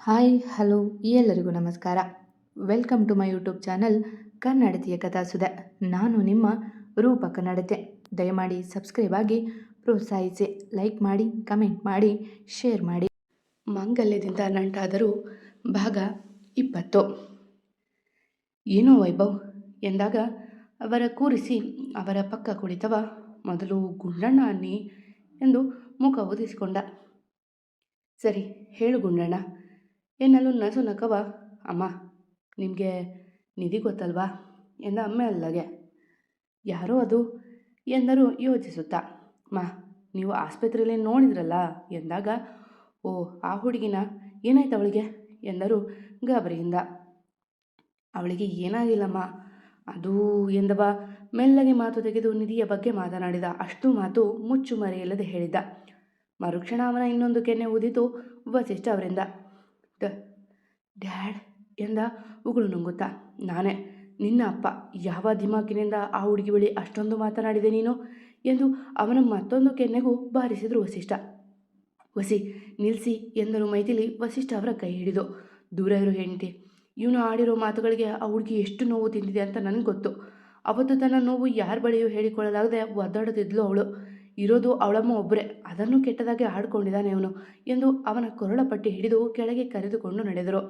Hi, hello, ಎಲ್ಲರಿಗೂ ನಮಸ್ಕಾರ. Welcome to my YouTube channel ಕನ್ನಡತಿಯ ಕಥಾಸುಧ. ನಾನು ನಿಮ್ಮ ರೂಪ ಕನ್ನಡತೆ ದಯಮಾಡಿ ಸಬ್ಸ್ಕ್ರೈಬ್ ಆಗಿ ಪ್ರೋತ್ಸಾಹಿಸಿ. ಲೈಕ್ ಮಾಡಿ, ಕಮೆಂಟ್ ಮಾಡಿ, ಶೇರ್ ಮಾಡಿ. ಮಾಂಗಲ್ಯದಿಂದ ನಂಟಾದರೂ ಭಾಗ ಇಪ್ಪತ್ತು. ಏನೋ ವೈಭವ್, ಎಂದಾಗ ಅವರ ಕೂರಿಸಿ ಅವರ ಪಕ್ಕ ಕುಳಿತವ ಮೊದಲು ಗುಂಡಣ್ಣ ಅನ್ನಿ ಎಂದು ಮುಖ ಊದಿಸಿಕೊಂಡ. ಸರಿ, ಹೇಳು ಗುಂಡಣ್ಣ ಎನ್ನಲು ನಸು ನಕವ ಅಮ್ಮ, ನಿಮಗೆ ನಿಧಿ ಗೊತ್ತಲ್ವಾ? ಎಂದ ಅಲ್ಲಗೆ. ಯಾರೋ ಅದು ಎಂದರು ಯೋಚಿಸುತ್ತಾ. ಮಾ, ನೀವು ಆಸ್ಪತ್ರೆಯಲ್ಲಿ ನೋಡಿದ್ರಲ್ಲ, ಎಂದಾಗ, ಓ, ಆ ಹುಡುಗಿನ ಏನಾಯ್ತು ಅವಳಿಗೆ? ಎಂದರು ಗಾಬರಿಯಿಂದ. ಅವಳಿಗೆ ಏನಾಗಿಲ್ಲಮ್ಮ. ಅದು ಎಂದವ ಮೆಲ್ಲಗೆ ಮಾತು ತೆಗೆದು ನಿಧಿಯ ಬಗ್ಗೆ ಮಾತನಾಡಿದ. ಅಷ್ಟು ಮಾತು ಮುಚ್ಚು ಮರೆಯಿಲ್ಲದೆ ಹೇಳಿದ್ದ. ಮರುಕ್ಷಣ ಅವನ ಇನ್ನೊಂದು ಕೆನ್ನೆ ಊದಿತು ವಸಿಷ್ಠ ಅವರಿಂದ. ಡ ಡ್ಯಾಡ್ ಎಂದ ಉಗುಳು ನುಂಗುತ್ತಾ, ನಾನೇ, ನಿನ್ನ ಅಪ್ಪ ಯಾವ ದಿಮಾಕಿನಿಂದ ಆ ಹುಡುಗಿ ಬಳಿ ಅಷ್ಟೊಂದು ಮಾತನಾಡಿದೆ ನೀನು? ಎಂದು ಅವನ ಮತ್ತೊಂದು ಕೆನ್ನೆಗೂ ಬಾರಿಸಿದರು ವಸಿಷ್ಠ. ವಸಿ ನಿಲ್ಲಿಸಿ ಎಂದರು ಮೈಥಿಲಿ ವಸಿಷ್ಠ ಅವರ ಕೈ ಹಿಡಿದು. ದೂರ ಇರೋ ಹೆಂಡತಿ, ಇವನು ಆಡಿರೋ ಮಾತುಗಳಿಗೆ ಆ ಹುಡುಗಿ ಎಷ್ಟು ನೋವು ತಿಂದಿದೆ ಅಂತ ನನಗೆ ಗೊತ್ತು. ಅವತ್ತು ತನ್ನ ನೋವು ಯಾರ ಬಳಿಯೂ ಹೇಳಿಕೊಳ್ಳಲಾಗದೆ ಒದ್ದಾಡುತ್ತಿದ್ಲು ಅವಳು. ಇರೋದು ಅವಳಮ್ಮ ಒಬ್ಬರೇ ಅದನ್ನು ಕೆಟ್ಟದಾಗಿ ಆಡ್ಕೊಂಡಿದ್ದಾನೆ ಅವನು ಎಂದು ಅವನ ಕೊರಳ ಪಟ್ಟಿ ಹಿಡಿದು ಕೆಳಗೆ ಕರೆದುಕೊಂಡು ನಡೆದರು.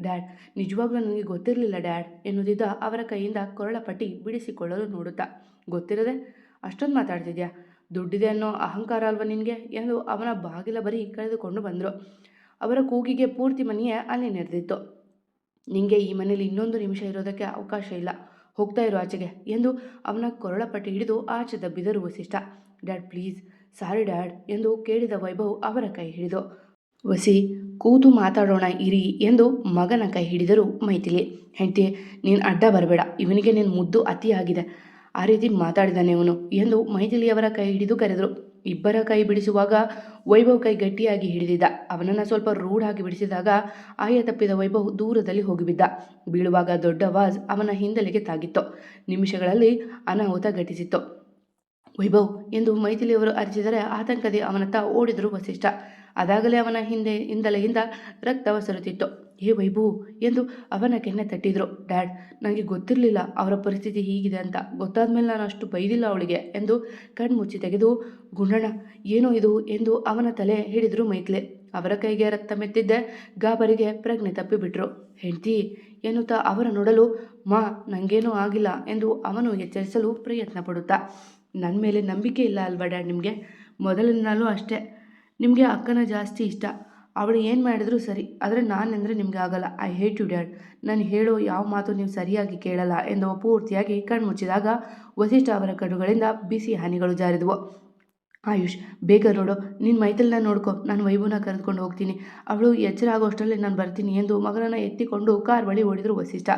ಡ್ಯಾಡ್, ನಿಜವಾಗ್ಲೂ ನನಗೆ ಗೊತ್ತಿರಲಿಲ್ಲ ಡ್ಯಾಡ್ ಎನ್ನುವುದಿದ್ದ ಅವರ ಕೈಯಿಂದ ಕೊರಳ ಪಟ್ಟಿ ಬಿಡಿಸಿಕೊಳ್ಳಲು ನೋಡುತ್ತಾ. ಗೊತ್ತಿರದೆ, ಅಷ್ಟೊಂದು ಮಾತಾಡ್ತಿದ್ಯಾ? ದುಡ್ಡಿದೆ ಅನ್ನೋ ಅಹಂಕಾರ ಅಲ್ವ ನಿನಗೆ? ಎಂದು ಅವನ ಬಾಗಿಲ ಬರೀ ಕರೆದುಕೊಂಡು ಬಂದರು. ಅವರ ಕೂಗಿಗೆ ಪೂರ್ತಿ ಮನೆಯೇ ಅಲ್ಲಿ ನೆರೆದಿತ್ತು. ನಿಮಗೆ ಈ ಮನೇಲಿ ಇನ್ನೊಂದು ನಿಮಿಷ ಇರೋದಕ್ಕೆ ಅವಕಾಶ ಇಲ್ಲ. ಹೋಗ್ತಾ ಇರೋ ಆಚೆಗೆ ಎಂದು ಅವನ ಕೊರಳ ಪಟ್ಟಿ ಹಿಡಿದು ಆಚೆ ದಬ್ಬಿದರು Vasishta. Dad please sorry dad ಎಂದು ಕೇಳಿದ ವೈಭವ್ ಅವರ ಕೈ ಹಿಡಿದು. ವಸಿ, ಕೂತು ಮಾತಾಡೋಣ ಇರಿ ಎಂದು ಮಗನ ಕೈ ಹಿಡಿದರು ಮೈಥಿಲಿ. ಹೆಂಡತಿ, ನೀನು ಅಡ್ಡ ಬರಬೇಡ, ಇವನಿಗೆ ನೀನು ಮುದ್ದು ಅತಿಯಾಗಿದೆ, ಆ ರೀತಿ ಮಾತಾಡಿದಾನೆ ಇವನು ಎಂದು ಮೈಥಿಲಿಯವರ ಕೈ ಹಿಡಿದು ಕರೆದರು. ಇಬ್ಬರ ಕೈ ಬಿಡಿಸುವಾಗ ವೈಭವ್ ಕೈ ಗಟ್ಟಿಯಾಗಿ ಹಿಡಿದಿದ್ದ. ಅವನನ್ನು ಸ್ವಲ್ಪ ರೂಢಾಗಿ ಬಿಡಿಸಿದಾಗ ಆಯ ತಪ್ಪಿದ ವೈಭವ್ ದೂರದಲ್ಲಿ ಹೋಗಿಬಿದ್ದ. ಬೀಳುವಾಗ ದೊಡ್ಡ ವಾಜ್ ಅವನ ಹಿಂದಲಿಗೆ ತಾಗಿತ್ತು. ನಿಮಿಷಗಳಲ್ಲಿ ಅನಾಹುತ ಘಟಿಸಿತ್ತು. ವೈಭವ್ ಎಂದು ಮೈಥಿಲಿಯವರು ಅರಿಸಿದರೆ ಆತಂಕದಿ ಅವನತ್ತ ಓಡಿದರು ವಸಿಷ್ಠ. ಅದಾಗಲೇ ಅವನ ಹಿಂದೆ, ಹಿಂದಲೆಯಿಂದ ರಕ್ತವ ಸರುತ್ತಿತ್ತು ಹೇ ವೈಭವ್ ಎಂದು ಅವನ ಕೆನ್ನೆ ತಟ್ಟಿದ್ರು. ಡ್ಯಾಡ್ ನನಗೆ ಗೊತ್ತಿರಲಿಲ್ಲ ಅವರ ಪರಿಸ್ಥಿತಿ ಹೀಗಿದೆ ಅಂತ. ಗೊತ್ತಾದ ಮೇಲೆ ನಾನು ಅಷ್ಟು ಬೈದಿಲ್ಲ ಅವಳಿಗೆ ಎಂದು ಕಣ್ಮುಚ್ಚಿ ತೆಗೆದು ಗುಂಡಣ ಏನೋ ಇದು ಎಂದು ಅವನ ತಲೆ ಹಿಡಿದ್ರು ಮೈಥಿಲೆ. ಅವರ ಕೈಗೆ ರಕ್ತ ಮೆತ್ತಿದ್ದೆ ಗಾಬರಿಗೆ ಪ್ರಜ್ಞೆ ತಪ್ಪಿಬಿಟ್ರು. ಹೆಂಡತಿ ಎನ್ನುತ್ತಾ ಅವರ ನೋಡಲು, ಮಾ ನನಗೇನೂ ಆಗಿಲ್ಲ ಎಂದು ಅವನು ಎಚ್ಚರಿಸಲು ಪ್ರಯತ್ನ ಪಡುತ್ತಾ ನನ್ನ ಮೇಲೆ ನಂಬಿಕೆ ಇಲ್ಲ ಅಲ್ವಾ ಡ್ಯಾಡ್ ನಿಮಗೆ? ಮೊದಲಿನಾಲೂ ಅಷ್ಟೇ. ನಿಮಗೆ ಅಕ್ಕನ ಜಾಸ್ತಿ ಇಷ್ಟ. ಅವಳು ಏನು ಮಾಡಿದ್ರು ಸರಿ. ಆದರೆ ನಾನು ಅಂದರೆ ನಿಮಗೆ ಆಗಲ್ಲ. I hate you dad. ನಾನು ಹೇಳೋ ಯಾವ ಮಾತು ನೀವು ಸರಿಯಾಗಿ ಕೇಳಲ್ಲ ಎಂದು ಪೂರ್ತಿಯಾಗಿ ಕಣ್ಣು ಮುಚ್ಚಿದಾಗ ವಸಿಷ್ಠ ಅವರ ಕಣ್ಣುಗಳಿಂದ ಬಿಸಿ ಹಾನಿಗಳು ಜಾರಿದವು. ಆಯುಷ್, ಬೇಗ ನೋಡು. ನಿನ್ನ ಮೈತಲ್ನ ನೋಡ್ಕೊ. ನಾನು ವೈಭವನ ಕರೆದುಕೊಂಡು ಹೋಗ್ತೀನಿ. ಅವಳು ಎಚ್ಚರ ಆಗೋಷ್ಟರಲ್ಲಿ ನಾನು ಬರ್ತೀನಿ ಎಂದು ಮಗನನ್ನು ಎತ್ತಿಕೊಂಡು ಕಾರ್ ಬಳಿ ಓಡಿದರು ವಸಿಷ್ಠ.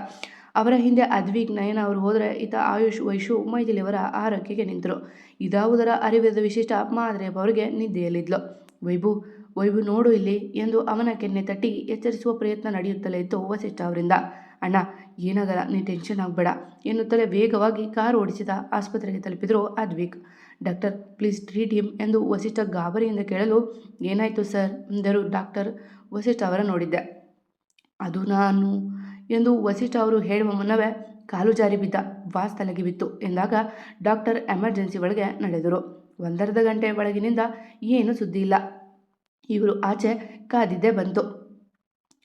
ಅವರ ಹಿಂದೆ ಅದ್ವಿಕ್ ನಯನ ಅವರು ಹೋದರೆ ಈತ ಆಯುಷ್ ವೈಶು ಮೈಥಿಲಿಯವರ ಆರೋಗ್ಯಕ್ಕೆ ನಿಂತರು. ಇದಾವುದರ ಅರಿವಿದ ವಿಶಿಷ್ಟ ಮಾದರಿಯಪ್ಪ ಅವರಿಗೆ ನಿದ್ದೆಯಲ್ಲಿದ್ಲು. ವೈಭು ವೈಭು ನೋಡು ಇಲ್ಲಿ ಎಂದು ಅವನ ಕೆನ್ನೆ ತಟ್ಟಿ ಎಚ್ಚರಿಸುವ ಪ್ರಯತ್ನ ನಡೆಯುತ್ತಲೇ ಇತ್ತು ವಸಿಷ್ಠ ಅವರಿಂದ. ಅಣ್ಣ, ಏನಾಗಲ್ಲ, ನೀ ಟೆನ್ಷನ್ ಆಗಬೇಡ ಎನ್ನುತ್ತಲೇ ವೇಗವಾಗಿ ಕಾರು ಓಡಿಸಿದ ಆಸ್ಪತ್ರೆಗೆ ತಲುಪಿದರು Advik. Doctor, please treat him ಎಂದು ವಸಿಷ್ಠ ಗಾಬರಿಯಿಂದ ಕೇಳಲು, ಏನಾಯಿತು ಸರ್? ಎಂದರು ಡಾಕ್ಟರ್ ವಸಿಷ್ಠ ಅವರ ನೋಡಿದ್ದೆ. ಅದು ನಾನು ಎಂದು ವಸಿಷ್ಠ ಅವರು ಹೇಳುವ ಮುನ್ನವೇ ಕಾಲು ಜಾರಿ ಬಿದ್ದ ವಾಸ್ ತಲೆಗೆ ಬಿತ್ತು ಎಂದಾಗ ಡಾಕ್ಟರ್ ಎಮರ್ಜೆನ್ಸಿ ಒಳಗೆ ನಡೆದರು. ಒಂದರ್ಧ ಗಂಟೆ ಒಳಗಿನಿಂದ ಏನು ಸುದ್ದಿ ಇಲ್ಲ. ಇವರು ಆಚೆ ಕಾದಿದ್ದೇ ಬಂತು.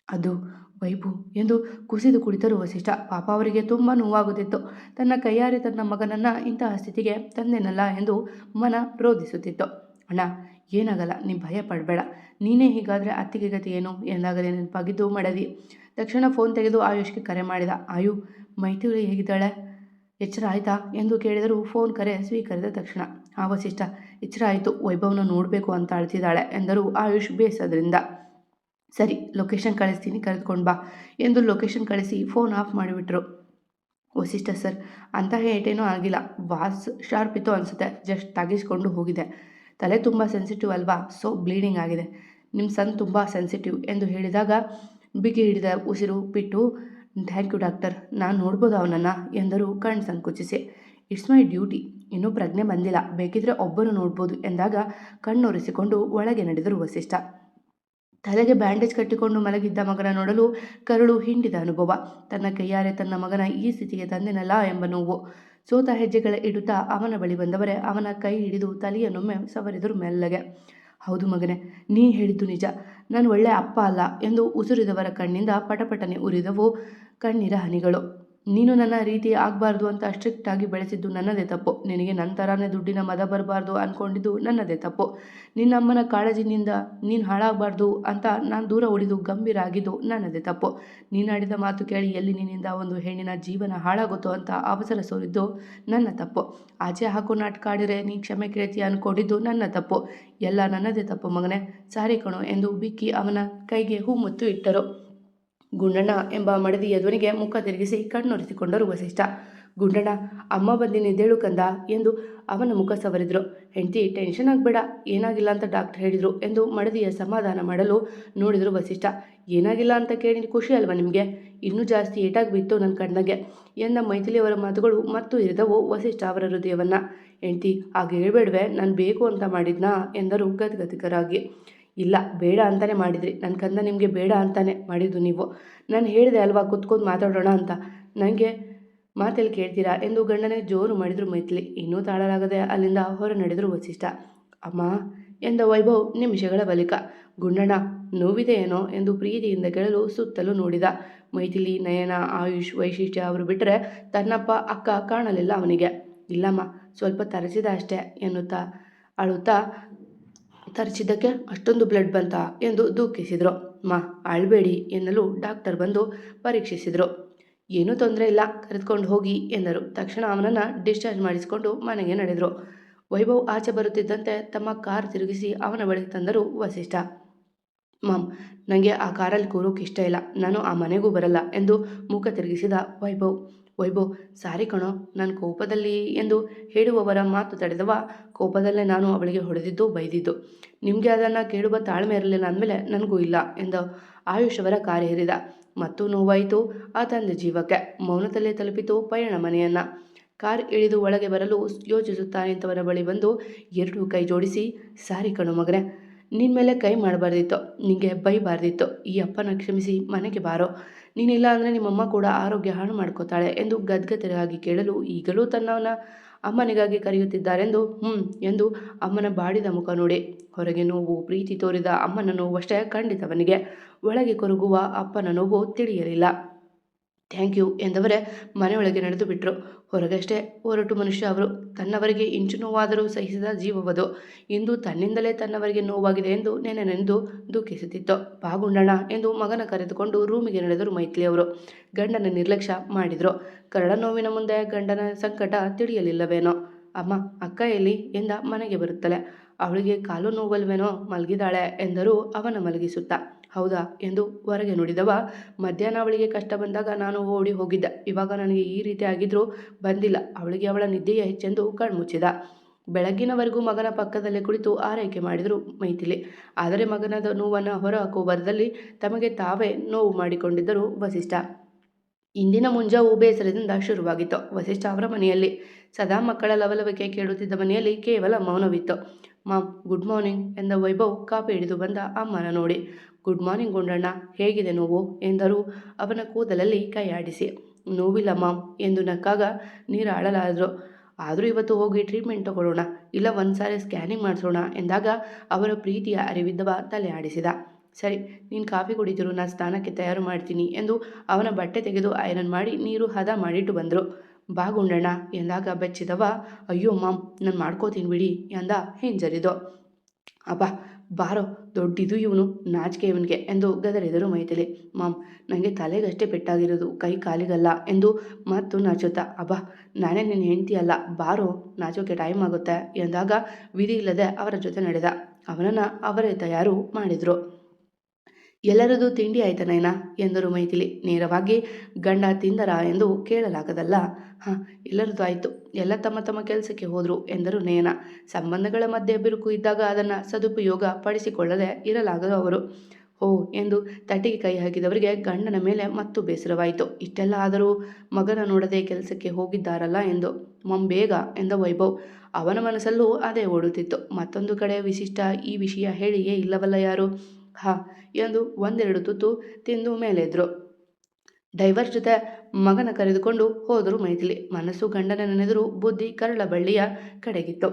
ಅದು ವೈಭು ಎಂದು ಕುಸಿದು ಕುಳಿತರು ವಸಿಷ್ಠ. ಪಾಪ ಅವರಿಗೆ ತುಂಬ ನೋವಾಗುತ್ತಿತ್ತು. ತನ್ನ ಕೈಯಾರೆ ತನ್ನ ಮಗನನ್ನು ಇಂತಹ ಸ್ಥಿತಿಗೆ ತಂದೆನಲ್ಲ ಎಂದು ಮನ ರೋಧಿಸುತ್ತಿತ್ತು. ಅಣ್ಣ, ಏನಾಗಲ್ಲ ನೀ ಭಯ ಪಡಬೇಡ. ನೀನೇ ಹೀಗಾದರೆ ಅತ್ತಿಗೆ ಗತಿ ಏನು? ಎಂದಾಗಲೇ ನೆನಪಾಗಿದ್ದು ಮಡದಿ. ತಕ್ಷಣ ಫೋನ್ ತೆಗೆದು ಆಯುಷ್ಗೆ ಕರೆ ಮಾಡಿದ. ಆಯು ಮೈತ್ರಿ ಹೇಗಿದ್ದಾಳೆ? ಎಚ್ಚರ ಆಯಿತಾ? ಎಂದು ಕೇಳಿದರೂ ಫೋನ್ ಕರೆ ಸ್ವೀಕರಿಸಿದ ತಕ್ಷಣ. ಆ ವಸಿಷ್ಠ ಎಚ್ಚರ ಆಯಿತು. ವೈಭವನ ನೋಡಬೇಕು ಅಂತ ಅಳ್ತಿದ್ದಾಳೆ ಎಂದರು ಆಯುಷ್ ಬೇಸದ್ರಿಂದ ಸರಿ ಲೊಕೇಶನ್ ಕಳಿಸ್ತೀನಿ, ಕರೆದುಕೊಂಡು ಬಾ ಎಂದು ಲೊಕೇಶನ್ ಕಳಿಸಿ ಫೋನ್ ಆಫ್ ಮಾಡಿಬಿಟ್ರು. ವಸಿಷ್ಠ ಸರ್, ಅಂತಹ ಏಟೇನೂ ಆಗಿಲ್ಲ. ವಾಸ್ ಶಾರ್ಪ್ ಇತ್ತು ಅನಿಸುತ್ತೆ. ಜಸ್ಟ್ ತಾಗಿಸ್ಕೊಂಡು ಹೋಗಿದೆ. ತಲೆ ತುಂಬ ಸೆನ್ಸಿಟಿವ್ ಅಲ್ವಾ? ಸೊ ಬ್ಲೀಡಿಂಗ್ ಆಗಿದೆ. ನಿಮ್ಮ ಸನ್ ತುಂಬ ಸೆನ್ಸಿಟಿವ್ ಎಂದು ಹೇಳಿದಾಗ ಬಿಗಿ ಹಿಡಿದ ಉಸಿರು ಬಿಟ್ಟು ಥ್ಯಾಂಕ್ ಯು ಡಾಕ್ಟರ್ ನಾನು ನೋಡ್ಬೋದು ಅವನನ್ನು ಎಂದರು ಕಣ್ ಸಂಕುಚಿಸಿ. ಇಟ್ಸ್ ಮೈ ಡ್ಯೂಟಿ ಇನ್ನೂ ಪ್ರಜ್ಞೆ ಬಂದಿಲ್ಲ. ಬೇಕಿದ್ರೆ ಒಬ್ಬರು ನೋಡ್ಬೋದು ಎಂದಾಗ ಕಣ್ಣೊರೆಸಿಕೊಂಡು ಒಳಗೆ ನಡೆದರು ವಸಿಷ್ಠ. ತಲೆಗೆ ಬ್ಯಾಂಡೇಜ್ ಕಟ್ಟಿಕೊಂಡು ಮಲಗಿದ್ದ ಮಗನ ನೋಡಲು ಕರುಳು ಹಿಂಡಿದ ಅನುಭವ. ತನ್ನ ಕೈಯಾರೆ ತನ್ನ ಮಗನ ಈ ಸ್ಥಿತಿಗೆ ತಂದೆನಲ್ಲ ಎಂಬ ನೋವು. ಸೋತ ಹೆಜ್ಜೆಗಳ ಇಡುತ್ತಾ ಅವನ ಬಳಿ ಬಂದವರೇ, ಅವನ ಕೈ ಹಿಡಿದು ತಲೆಯನ್ನೊಮ್ಮೆ ಸವರಿದರು ಮೆಲ್ಲಗೆ. ಹೌದು ಮಗನೇ, ನೀ ಹೇಳಿದ್ದು ನಿಜ. ನಾನು ಒಳ್ಳೆ ಅಪ್ಪ ಅಲ್ಲ ಎಂದು ಉಸುರಿದವರ ಕಣ್ಣಿಂದ ಪಟಪಟನೆ ಉರಿದವು ಕಣ್ಣೀರ ಹನಿಗಳು. ನೀನು ನನ್ನ ರೀತಿ ಆಗಬಾರ್ದು ಅಂತ ಸ್ಟ್ರಿಕ್ಟಾಗಿ ಬೆಳೆಸಿದ್ದು ನನ್ನದೇ ತಪ್ಪು. ನಿನಗೆ ನನ್ನ ಥರನೇ ದುಡ್ಡಿನ ಮದ ಬರಬಾರ್ದು ಅಂದ್ಕೊಂಡಿದ್ದು ನನ್ನದೇ ತಪ್ಪು. ನಿನ್ನಮ್ಮನ ಕಾಳಜಿನಿಂದ ನೀನು ಹಾಳಾಗಬಾರ್ದು ಅಂತ ನಾನು ದೂರ ಉಳಿದು ಗಂಭೀರ ಆಗಿದ್ದು ನನ್ನದೇ ತಪ್ಪು. ನೀನಾಡಿದ ಮಾತು ಕೇಳಿ ಎಲ್ಲಿ ನಿನ್ನಿಂದ ಒಂದು ಹೆಣ್ಣಿನ ಜೀವನ ಹಾಳಾಗುತ್ತೋ ಅಂತ ಅವಸರ ಸೋರಿದ್ದು ನನ್ನ ತಪ್ಪು. ಆಚೆ ಹಾಕೋ ನಾಟಕ ಆಡಿದರೆ ನೀ ಕ್ಷಮೆ ಕೇಳ್ತೀಯ ಅಂದ್ಕೊಂಡಿದ್ದು ನನ್ನ ತಪ್ಪು. ಎಲ್ಲ ನನ್ನದೇ ತಪ್ಪು ಮಗನೇ. ಸಾರಿ ಕಣೋ ಎಂದು ಬಿಕ್ಕಿ ಅವನ ಕೈಗೆ ಹೂ ಮುತ್ತು ಇಟ್ಟರು. ಗುಂಡಣ್ಣ ಎಂಬ ಮಡದಿಯ ಧ್ವನಿಗೆ ಮುಖ ತಿರುಗಿಸಿ ಕಣ್ಣೊರೆಸಿಕೊಂಡರು ವಸಿಷ್ಠ. ಗುಂಡಣ್ಣ, ಅಮ್ಮ ಬಂದಿನಿದ್ದೇಳು ಕಂದ ಎಂದು ಅವನ ಮುಖ ಸವರಿದ್ರು. ಹೆಂಡತಿ, ಟೆನ್ಷನ್ ಆಗಬೇಡ, ಏನಾಗಿಲ್ಲ ಅಂತ ಡಾಕ್ಟರ್ ಹೇಳಿದರು ಎಂದು ಮಡದಿಯ ಸಮಾಧಾನ ಮಾಡಲು ನೋಡಿದರು ವಸಿಷ್ಠ. ಏನಾಗಿಲ್ಲ ಅಂತ ಕೇಳಿ ಖುಷಿ ಅಲ್ವಾ ನಿಮಗೆ? ಇನ್ನೂ ಜಾಸ್ತಿ ಏಟಾಗಿ ಬಿತ್ತು ನನ್ನ ಕಣ್ಣಗೆ ಎಂದ ಮೈಥಿಲಿಯವರ ಮಾತುಗಳು ಮತ್ತು ಇರಿದವು ವಸಿಷ್ಠ ಅವರ ಹೃದಯವನ್ನು. ಹೆಂಡತಿ, ಹಾಗೆ ಹೇಳಬೇಡವೆ, ನಾನು ಬೇಕು ಅಂತ ಮಾಡಿದ್ನಾ ಎಂದರು ಗದ್ಗದಿಗರಾಗಿ. ಇಲ್ಲ, ಬೇಡ ಅಂತಾನೆ ಮಾಡಿದ್ರಿ. ನನ್ನ ಕಂದ ನಿಮಗೆ ಬೇಡ ಅಂತಾನೆ ಮಾಡಿದ್ದು ನೀವು. ನಾನು ಹೇಳಿದೆ ಅಲ್ವಾ, ಕುತ್ಕೊಂಡು ಮಾತಾಡೋಣ ಅಂತ. ನನಗೆ ಮಾತಲ್ಲಿ ಕೇಳ್ತೀರಾ? ಎಂದು ಗಂಡನಿಗೆ ಜೋರು ಮಾಡಿದ್ರು ಮೈತ್ಲಿ ಇನ್ನೂ ತಾಳಲಾಗದೆ ಅಲ್ಲಿಂದ ಹೊರ ನಡೆದರು ವಸಿಷ್ಠ. ಅಮ್ಮ, ಎಂದ ವೈಭವ್, ನಿಮಿಷಗಳ ಬಳಿಕ ಗುಂಡಣ್ಣ, ನೋವಿದೆ ಏನೋ ಎಂದು ಪ್ರೀತಿಯಿಂದ ಕೇಳಲು ಸುತ್ತಲೂ ನೋಡಿದ. ಮೈಥಿಲಿ, ನಯನ, ಆಯುಷ್, ವೈಶಿಷ್ಟ್ಯ ಅವರು ಬಿಟ್ಟರೆ ತನ್ನಪ್ಪ, ಅಕ್ಕ ಕಾಣಲಿಲ್ಲ ಅವನಿಗೆ. ಇಲ್ಲಮ್ಮ, ಸ್ವಲ್ಪ ತರಚಿದ ಅಷ್ಟೇ ಎನ್ನುತ್ತಾ ಅಳುತ್ತಾ ತರಚಿದ್ದಕ್ಕೆ ಅಷ್ಟೊಂದು ಬ್ಲಡ್ ಬಂತ ಎಂದು ದೂಕಿಸಿದರು. ಮಾ ಅಳಬೇಡಿ ಎನ್ನಲು ಡಾಕ್ಟರ್ ಬಂದು ಪರೀಕ್ಷಿಸಿದರು. ಏನೂ ತೊಂದರೆ ಇಲ್ಲ, ಕರೆದುಕೊಂಡು ಹೋಗಿ ಎಂದರು. ತಕ್ಷಣ ಅವನನ್ನು ಡಿಸ್ಚಾರ್ಜ್ ಮಾಡಿಸಿಕೊಂಡು ಮನೆಗೆ ನಡೆದರು. ವೈಭವ್ ಆಚೆ ಬರುತ್ತಿದ್ದಂತೆ ತಮ್ಮ ಕಾರ್ ತಿರುಗಿಸಿ ಅವನ ಬಳಿಗೆ ತಂದರು ವಸಿಷ್ಠ. ಮಾಮ್ ನನಗೆ ಆ ಕಾರಲ್ಲಿ ಕೂರೋಕೆ ಇಷ್ಟ ಇಲ್ಲ. ನಾನು ಆ ಮನೆಗೂ ಬರಲ್ಲ ಎಂದು ಮುಖ ತಿರುಗಿಸಿದ ವೈಭವ್. ವೈಭವ್, ಸಾರಿ ಕಣೋ, ನಾನು ಕೋಪದಲ್ಲಿ ಎಂದು ಹೇಳುವವರ ಮಾತು ತಡೆದವ ಕೋಪದಲ್ಲೇ ನಾನು ಅವಳಿಗೆ ಹೊಡೆದಿದ್ದು ಬೈದಿದ್ದು. ನಿಮಗೆ ಅದನ್ನು ಕೇಳುವ ತಾಳ್ಮೆ ಇರಲಿಲ್ಲ ಅಂದಮೇಲೆ ನನಗೂ ಇಲ್ಲ ಎಂದು ಆಯುಷವರ ಕಾರ್ಯ ಹೇರಿದ ಮತ್ತು ನೋವಾಯಿತು ಆ ತಂದೆ ಜೀವಕ್ಕೆ. ಮೌನದಲ್ಲೇ ತಲುಪಿತು ಪಯಣ ಮನೆಯನ್ನು. ಕಾರ್ ಇಳಿದು ಒಳಗೆ ಬರಲು ಯೋಚಿಸುತ್ತಾ ಅಂತವರ ಬಳಿ ಬಂದು ಎರಡೂ ಕೈ ಜೋಡಿಸಿ, ಸಾರಿ ಕಣು ಮಗನೇ ನಿನ್ನ ಮೇಲೆ ಕೈ ಮಾಡಬಾರ್ದಿತ್ತು ನಿನಗೆ ಬೈಬಾರ್ದಿತ್ತು ಈ ಅಪ್ಪನ ಕ್ಷಮಿಸಿ ಮನೆಗೆ ಬಾರೋ. ನೀನಿಲ್ಲ ಅಂದರೆ ನಿಮ್ಮಮ್ಮ ಕೂಡ ಆರೋಗ್ಯ ಹಾಳು ಮಾಡ್ಕೋತಾಳೆ ಎಂದು ಗದ್ಗದರಾಗಿ ಕೇಳಲು ಈಗಲೂ ತನ್ನವನ ಅಮ್ಮನಿಗಾಗಿ ಕರೆಯುತ್ತಿದ್ದಾರೆಂದು ಹ್ಞೂ ಎಂದು ಅಮ್ಮನ ಬಾಡಿದ ಮುಖ ನೋಡಿ. ಹೊರಗೆ ನೋವು, ಪ್ರೀತಿ ತೋರಿದ ಅಮ್ಮನ ನೋವಷ್ಟೇ ಖಂಡಿತವನಿಗೆ. ಒಳಗೆ ಕೊರಗುವ ಅಪ್ಪನ ನೋವು ತಿಳಿಯಲಿಲ್ಲ. ಥ್ಯಾಂಕ್ ಯು ಎಂದವರೇ ಮನೆಯೊಳಗೆ ನಡೆದು ಬಿಟ್ಟರು ಹೊರಗಷ್ಟೇ ಹೊರಟು ಮನುಷ್ಯ ಅವರು ತನ್ನವರಿಗೆ ಇಂಚು ನೋವಾದರೂ ಸಹಿಸಿದ ಜೀವವದು. ಇಂದು ತನ್ನಿಂದಲೇ ತನ್ನವರಿಗೆ ನೋವಾಗಿದೆ ಎಂದು ನೆನೆನೆಂದು ದುಃಖಿಸುತ್ತಿತ್ತು. ಬಾಗುಂಡಣ ಎಂದು ಮಗನ ಕರೆದುಕೊಂಡು ರೂಮಿಗೆ ನಡೆದರು ಮೈತ್ಲಿಯವರು ಗಂಡನ ನಿರ್ಲಕ್ಷ್ಯ ಮಾಡಿದರು. ಕರಳ ನೋವಿನ ಮುಂದೆ ಗಂಡನ ಸಂಕಟ ತಿಳಿಯಲಿಲ್ಲವೇನೋ. ಅಮ್ಮ, ಅಕ್ಕ ಎಲ್ಲಿ? ಎಂದ ಮನೆಗೆ ಬರುತ್ತಲೆ. ಅವಳಿಗೆ ಕಾಲು ನೋವಲ್ವೇನೋ? ಮಲಗಿದಾಳೆ ಎಂದರು ಅವನ ಮಲಗಿಸುತ್ತಾ. ಹೌದಾ ಎಂದು ಹೊರಗೆ ನುಡಿದವ. ಮಧ್ಯಾಹ್ನ ಅವಳಿಗೆ ಕಷ್ಟ ಬಂದಾಗ ನಾನು ಓಡಿ ಹೋಗಿದ್ದೆ. ಇವಾಗ ನನಗೆ ಈ ರೀತಿ ಆಗಿದ್ರೂ ಬಂದಿಲ್ಲ. ಅವಳಿಗೆ ಅವಳ ನಿದ್ದೆಯ ಹೆಚ್ಚೆಂದು ಕಣ್ಮುಚ್ಚಿದ. ಬೆಳಗ್ಗಿನವರೆಗೂ ಮಗನ ಪಕ್ಕದಲ್ಲೇ ಕುಳಿತು ಆರೈಕೆ ಮಾಡಿದರು ಮೈಥಿಲಿ. ಆದರೆ ಮಗನದ ನೋವನ್ನು ಹೊರಹಾಕುವ ಬರದಲ್ಲಿ ತಮಗೆ ತಾವೇ ನೋವು ಮಾಡಿಕೊಂಡಿದ್ದರು ವಸಿಷ್ಠ. ಇಂದಿನ ಮುಂಜಾವು ಬೇಸರದಿಂದ ಶುರುವಾಗಿತ್ತು. ವಸಿಷ್ಠ ಅವರ ಮನೆಯಲ್ಲಿ ಸದಾ ಮಕ್ಕಳ ಲವಲವಿಕೆ ಕೇಳುತ್ತಿದ್ದ ಮನೆಯಲ್ಲಿ ಕೇವಲ ಮೌನವಿತ್ತು. ಮಾಮ್ ಗುಡ್ ಮಾರ್ನಿಂಗ್ ಎಂದ ವೈಭವ್ ಕಾಪಿ ಹಿಡಿದು ಬಂದ ಅಮ್ಮನ ನೋಡಿ. ಗುಡ್ ಮಾರ್ನಿಂಗ್ ಗುಂಡಣ್ಣ, ಹೇಗಿದೆ ನೋವು? ಎಂದರು ಅವನ ಕೂದಲಲ್ಲಿ ಕೈಯಾಡಿಸಿ. ನೋವಿಲ್ಲ ಮಾಮ್ ಎಂದು ನಕ್ಕಾಗ ನೀರು ಆಳಲಾದರು ಆದರೂ ಇವತ್ತು ಹೋಗಿ ಟ್ರೀಟ್ಮೆಂಟ್ ತಗೊಳ್ಳೋಣ, ಇಲ್ಲ ಒಂದು ಸಾರಿ ಸ್ಕ್ಯಾನಿಂಗ್ ಮಾಡಿಸೋಣ ಎಂದಾಗ ಅವರ ಪ್ರೀತಿಯ ಅರಿವಿದ್ದವ ತಲೆ ಆಡಿಸಿದ ಸರಿ, ನೀನು ಕಾಫಿ ಕುಡಿದಿರು ನಾನು ಸ್ನಾನಕ್ಕೆ ತಯಾರು ಮಾಡ್ತೀನಿ ಎಂದು ಅವನ ಬಟ್ಟೆ ತೆಗೆದು ಐರನ್ ಮಾಡಿ ನೀರು ಹದ ಮಾಡಿಟ್ಟು ಬಂದರು. ಬಾಗುಂಡಣ್ಣ ಎಂದಾಗ ಬೆಚ್ಚಿದವ, ಅಯ್ಯೋ ಮಾಮ್, ನಾನು ಮಾಡ್ಕೋತೀನಿ ಬಿಡಿ ಎಂದ ಹಿಂಜರಿದೋ. ಅಬ್ಬ, ಬಾರೋ, ದೊಡ್ಡಿದು ಇವನು, ನಾಚಿಕೆ ಇವನಿಗೆ ಎಂದು ಗದರಿದರು ಮೈತಲಿ ಮಾಮ್ ನನಗೆ ತಲೆಗಷ್ಟೇ ಪೆಟ್ಟಾಗಿರೋದು, ಕೈ ಕಾಲಿಗಲ್ಲ ಎಂದು ಮತ್ತು ನಾಚುತ್ತಾ, ಅಬ್ಬ, ನಾನೇ ನಿನ್ನ ಹೆಂಡತಿ ಅಲ್ಲ, ಬಾರೋ, ನಾಚೋಕೆ ಟೈಮ್ ಆಗುತ್ತೆ ಎಂದಾಗ ವಿಧಿ ಇಲ್ಲದೆ ಅವರ ಜೊತೆ ನಡೆದ. ಅವನನ್ನು ಅವರೇ ತಯಾರು ಮಾಡಿದರು. ಎಲ್ಲರದು ತಿಂಡಿ ಆಯ್ತಾ ನೈನಾ? ಎಂದರು ಮೈಥಿಲಿ. ನೇರವಾಗಿ ಗಂಡ ತಿಂದರ ಎಂದು ಕೇಳಲಾಗದಲ್ಲ. ಹಾಂ, ಎಲ್ಲರದು ಆಯಿತು. ಎಲ್ಲ ತಮ್ಮ ತಮ್ಮ ಕೆಲಸಕ್ಕೆ ಹೋದರು, ಎಂದರು ನಯನ ಸಂಬಂಧಗಳ ಮಧ್ಯೆ ಬಿರುಕು ಇದ್ದಾಗ ಅದನ್ನು ಸದುಪಯೋಗ ಪಡಿಸಿಕೊಳ್ಳದೆ ಇರಲಾಗದು ಅವರು. ಓ ಎಂದು ತಟ್ಟಿಗೆ ಕೈ ಹಾಕಿದವರಿಗೆ ಗಂಡನ ಮೇಲೆ ಮತ್ತು ಬೇಸರವಾಯಿತು. ಇಷ್ಟೆಲ್ಲ ಆದರೂ ಮಗನ ನೋಡದೆ ಕೆಲಸಕ್ಕೆ ಹೋಗಿದ್ದಾರಲ್ಲ ಎಂದು. ಮಂ ಬೇಗ ಎಂದ ವೈಭವ್. ಅವನ ಮನಸ್ಸಲ್ಲೂ ಅದೇ ಓಡುತ್ತಿತ್ತು. ಮತ್ತೊಂದು ಕಡೆ ವಿಶಿಷ್ಟ ಈ ವಿಷಯ ಹೇಳಿಯೇ ಇಲ್ಲವಲ್ಲ ಯಾರು? ಹಾ ಎಂದು ಒಂದೆರಡು ತುತ್ತು ತಿಂದು ಮೇಲೆದ್ರು. ಡೈವರ್ ಜೊತೆ ಮಗನ ಕರೆದುಕೊಂಡು ಹೋದರು ಮೈಥಿಲಿ ಮನಸ್ಸು ಗಂಡನ ನೆನೆದರೂ ಬುದ್ಧಿ ಕರಳ ಬಳ್ಳಿಯ ಕಡೆಗಿತ್ತು.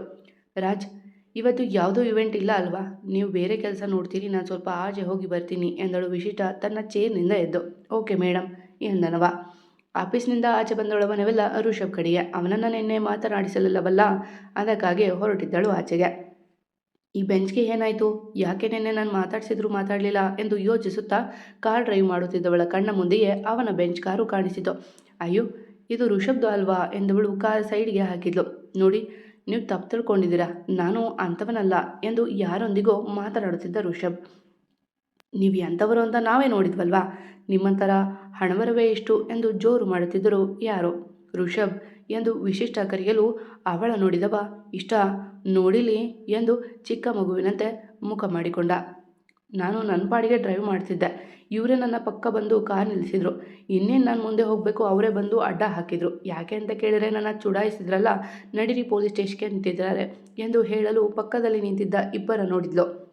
ರಾಜ್, ಇವತ್ತು ಯಾವುದೋ ಇವೆಂಟ್ ಇಲ್ಲ ಅಲ್ವಾ? ನೀವು ಬೇರೆ ಕೆಲಸ ನೋಡ್ತೀರಿ, ನಾನು ಸ್ವಲ್ಪ ಆಚೆ ಹೋಗಿ ಬರ್ತೀನಿ ಎಂದಳು ವಿಶಿಷ್ಟ ತನ್ನ ಚೇರ್ನಿಂದ ಎದ್ದು. ಓಕೆ ಮೇಡಮ್ ಎಂದನವ. ಆಫೀಸ್ನಿಂದ ಆಚೆ ಬಂದೊಳವನವೆಲ್ಲ ಋಷಭ್ ಕಡೆಗೆ ಅವನನ್ನು ನಿನ್ನೆ ಮಾತನಾಡಿಸಲಿಲ್ಲವಲ್ಲ, ಅದಕ್ಕಾಗಿ ಹೊರಟಿದ್ದಳು ಆಚೆಗೆ. ಈ ಬೆಂಚ್ಗೆ ಏನಾಯಿತು? ಯಾಕೆ ನೆನ್ನೆ ನಾನು ಮಾತಾಡಿಸಿದ್ರು ಮಾತಾಡಲಿಲ್ಲ ಎಂದು ಯೋಚಿಸುತ್ತಾ ಕಾರ್ ಡ್ರೈವ್ ಮಾಡುತ್ತಿದ್ದವಳ ಕಣ್ಣ ಮುಂದೆಯೇ ಅವನ ಬೆಂಚ್ ಕಾರು ಕಾಣಿಸಿತು. ಅಯ್ಯೋ, ಇದು ಋಷಬ್ದು ಅಲ್ವಾ ಎಂದವಳು ಕಾರ್ ಸೈಡ್ಗೆ ಹಾಕಿದ್ಲು. ನೋಡಿ, ನೀವು ತಪ್ಪು ತಿಳ್ಕೊಂಡಿದ್ದೀರಾ? ನಾನು ಅಂಥವನಲ್ಲ ಎಂದು ಯಾರೊಂದಿಗೋ ಮಾತನಾಡುತ್ತಿದ್ದ ಋಷಭ್. ನೀವು ಎಂಥವರು ಅಂತ ನಾವೇ ನೋಡಿದ್ವಲ್ವಾ? ನಿಮ್ಮಂತರ ಹಣವರವೇ ಇಷ್ಟು ಎಂದು ಜೋರು ಮಾಡುತ್ತಿದ್ದರು ಯಾರು? ಋಷಭ್ ಎಂದು ವಿಶಿಷ್ಟ ಕರೆಯಲು ಅವಳ ನೋಡಿದವ, ಇಷ್ಟ ನೋಡಿಲಿ ಎಂದು ಚಿಕ್ಕ ಮಗುವಿನಂತೆ ಮುಖ ಮಾಡಿಕೊಂಡ. ನಾನು ನನ್ನ ಪಾಡಿಗೆ ಡ್ರೈವ್ ಮಾಡ್ತಿದ್ದೆ. ಇವರೇ ನನ್ನ ಪಕ್ಕ ಬಂದು ಕಾರ್ ನಿಲ್ಲಿಸಿದರು. ಇನ್ನೇನು ನಾನು ಮುಂದೆ ಹೋಗಬೇಕು, ಅವರೇ ಬಂದು ಅಡ್ಡ ಹಾಕಿದರು. ಯಾಕೆ ಅಂತ ಕೇಳಿದರೆ ನನ್ನ ಚುಡಾಯಿಸಿದ್ರಲ್ಲ, ನಡಿರಿ ಪೊಲೀಸ್ ಸ್ಟೇಷನ್ಗೆ ನಿಂತಿದ್ದಾರೆ ಎಂದು ಹೇಳಲು ಪಕ್ಕದಲ್ಲಿ ನಿಂತಿದ್ದ ಇಬ್ಬರ ನೋಡಿದ್ಲು.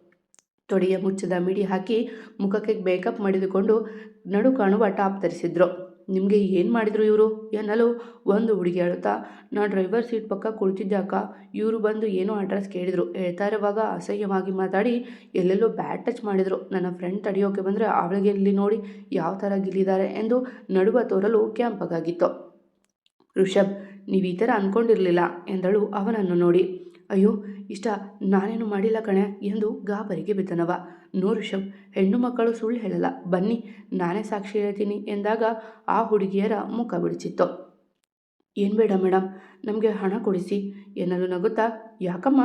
ತೊಡೆಯ ಮುಚ್ಚದ ಮಿಡಿ ಹಾಕಿ ಮುಖಕ್ಕೆ ಮೇಕಪ್ ಮಾಡಿದುಕೊಂಡು ನಡು ಕಾಣುವ ಟಾಪ್ ಧರಿಸಿದ್ರು. ನಿಮಗೆ ಏನು ಮಾಡಿದರು ಇವರು? ಎನ್ನಲು ಒಂದು ಹುಡುಗಿ ಹೇಳುತ್ತಾ ನಾ ಡ್ರೈವರ್ ಸೀಟ್ ಪಕ್ಕ ಕುಳಿತಿದ್ದೆ ಅಕ್ಕ. ಇವರು ಬಂದು ಏನೋ ಅಡ್ರೆಸ್ ಕೇಳಿದರು. ಹೇಳ್ತಾ ಇರುವಾಗ ಅಸಹ್ಯವಾಗಿ ಮಾತಾಡಿ ಎಲ್ಲೆಲ್ಲೋ ಬ್ಯಾಡ್ ಟಚ್ ಮಾಡಿದರು. ನನ್ನ ಫ್ರೆಂಡ್ ತಡೆಯೋಕೆ ಬಂದರೆ ಅವಳಿಗೆ ಇಲ್ಲಿ ನೋಡಿ ಯಾವ ಥರ ಗಿಲ್ಲಿದ್ದಾರೆ ಎಂದು ನಡುವ ತೋರಲು ಕ್ಯಾಂಪಗಾಗಿತ್ತು ಋಷಭ್ ನೀವು ಈ ಥರ ಅಂದ್ಕೊಂಡಿರಲಿಲ್ಲ ಎಂದಳು ಅವನನ್ನು ನೋಡಿ. ಅಯ್ಯೋ ಇಷ್ಟ, ನಾನೇನು ಮಾಡಿಲ್ಲ ಕಣೆ ಎಂದು ಗಾಬರಿಗೆ ಬಿದ್ದನವ. ನೋ ಋಷಭ್ ಹೆಣ್ಣು ಮಕ್ಕಳು ಸುಳ್ಳು ಹೇಳಲ್ಲ. ಬನ್ನಿ, ನಾನೇ ಸಾಕ್ಷಿ ಹೇಳ್ತೀನಿ ಎಂದಾಗ ಆ ಹುಡುಗಿಯರ ಮುಖ ಬಿಡಿಸಿತ್ತು. ಏನು ಬೇಡ ಮೇಡಮ್ ನಮಗೆ ಹಣ ಕೊಡಿಸಿ. ಎನ್ನಲು ನಗುತ್ತಾ? ಯಾಕಮ್ಮ?